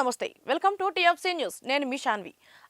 నమస్తే. Welcome to TFC news. నేను మీ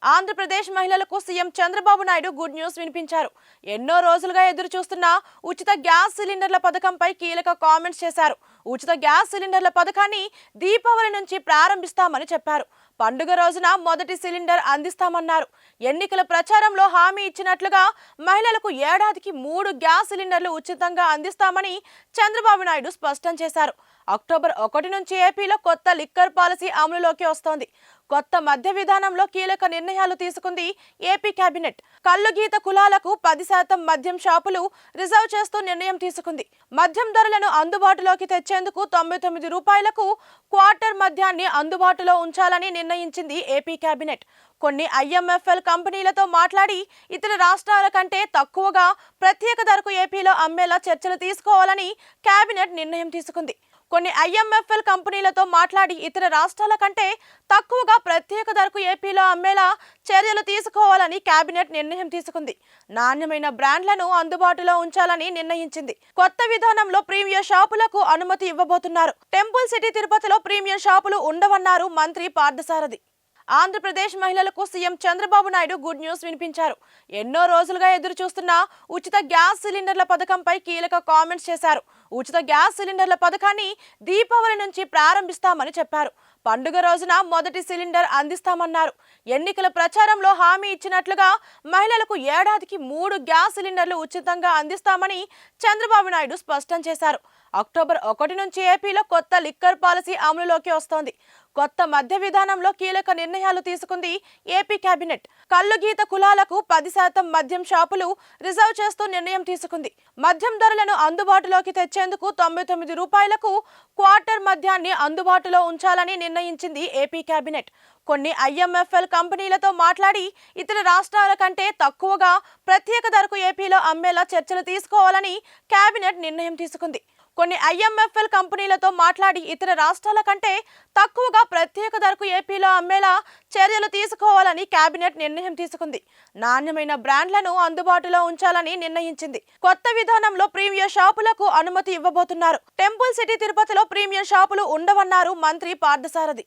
ఆంధ్రప్రదేశ్ మహిళలకు CM Chandrababu Naidu good news వినిపించారు. ఎన్నో రోజులుగా ఎదురు చూస్తున్న ఉచిత గ్యాస్ సిలిండర్ల పథకంపై కీలక కామెంట్స్ చేశారు. ఉచిత గ్యాస్ సిలిండర్ల పథకాన్ని దీపావళి నుంచి ప్రారంభిస్తామని చెప్పారు. పండుగ రోజున మొదటి సిలిండర్ అందిస్తామన్నారు. ఎన్నికల ప్రచారంలో హామీ ఇచ్చినట్లుగా మహిళలకు ఏడాదికి మూడు గ్యాస్ సిలిండర్లు ఉచితంగా అందిస్తామని చంద్రబాబు నాయుడు స్పష్టం చేశారు. అక్టోబర్ ఒకటి నుంచి ఏపీలో కొత్త లిక్కర్ పాలసీ అమలులోకి వస్తోంది. కొత్త మద్య విధానంలో కీలక నిర్ణయాలు తీసుకుంది ఏపీ కేబినెట్ కళ్ళుగీత గీత కులాలకు పది శాతం మద్యం షాపులు రిజర్వ్ చేస్తూ నిర్ణయం తీసుకుంది. మద్యం ధరలను అందుబాటులోకి తెచ్చేందుకు తొంభై తొమ్మిది రూపాయలకు క్వార్టర్ మద్యాన్ని అందుబాటులో ఉంచాలని నిర్ణయించింది ఏపీ కేబినెట్ కొన్ని ఐఎంఎఫ్ఎల్ కంపెనీలతో మాట్లాడి ఇతర రాష్ట్రాల కంటే తక్కువగా ప్రత్యేక ధరకు ఏపీలో అమ్మేలా చర్చలు తీసుకోవాలని కేబినెట్ నిర్ణయం తీసుకుంది. కొన్ని ఐఎంఎఫ్ఎల్ కంపెనీలతో మాట్లాడి ఇతర రాష్ట్రాల కంటే తక్కువగా ప్రత్యేక ధరకు ఏపీలో అమ్మేలా చర్యలు తీసుకోవాలని కేబినెట్ నిర్ణయం తీసుకుంది. నాణ్యమైన బ్రాండ్లను అందుబాటులో ఉంచాలని నిర్ణయించింది. కొత్త విధానంలో ప్రీమియర్ షాపులకు అనుమతి ఇవ్వబోతున్నారు. టెంపుల్ సిటీ తిరుపతిలో ప్రీమియర్ షాపులు ఉండవన్నారు మంత్రి పార్థసారథి. ఆంధ్రప్రదేశ్ మహిళలకు CM Chandrababu Naidu good news వినిపించారు. ఎన్నో రోజులుగా ఎదురు చూస్తున్న ఉచిత గ్యాస్ సిలిండర్ల పథకంపై కీలక కామెంట్స్ చేశారు. ఉచిత గ్యాస్ సిలిండర్ల పథకాన్ని దీపావళి నుంచి ప్రారంభిస్తామని చెప్పారు. పండుగ రోజున మొదటి సిలిండర్ అందిస్తామన్నారు. ఎన్నికల ప్రచారంలో హామీ ఇచ్చినట్లుగా మహిళలకు ఏడాదికి మూడు గ్యాస్ సిలిండర్లు ఉచితంగా అందిస్తామని చంద్రబాబు నాయుడు స్పష్టం చేశారు. అక్టోబర్ ఒకటి నుంచి ఏపీలో కొత్త లిక్కర్ పాలసీ అమలులోకి వస్తోంది. కొత్త మద్య విధానంలో కీలక నిర్ణయాలు తీసుకుంది ఏపీ కేబినెట్ కళ్ళు గీత కులాలకు పది శాతం మద్యం షాపులు రిజర్వ్ చేస్తూ నిర్ణయం తీసుకుంది. మద్యం ధరలను అందుబాటులోకి తెచ్చేందుకు తొంభై తొమ్మిది రూపాయలకు క్వార్టర్ మద్యాన్ని అందుబాటులో ఉంచాలని నిర్ణయించింది ఏపీ కేబినెట్ కొన్ని ఐఎంఎఫ్ఎల్ కంపెనీలతో మాట్లాడి ఇతర రాష్ట్రాల కంటే తక్కువగా ప్రత్యేక ధరకు ఏపీలో అమ్మేలా చర్చలు తీసుకోవాలని కేబినెట్ నిర్ణయం తీసుకుంది. కొన్ని ఐఎంఎఫ్ఎల్ కంపెనీలతో మాట్లాడి ఇతర రాష్ట్రాల కంటే తక్కువగా ప్రత్యేక ధరకు ఏపీలో అమ్మేలా చర్యలు తీసుకోవాలని కేబినెట్ నిర్ణయం తీసుకుంది. నాణ్యమైన బ్రాండ్లను అందుబాటులో ఉంచాలని నిర్ణయించింది. కొత్త విధానంలో ప్రీమియం షాపులకు అనుమతి ఇవ్వబోతున్నారు. టెంపుల్ సిటీ తిరుపతిలో ప్రీమియం షాపులు ఉండవన్నారు మంత్రి పార్థసారథి.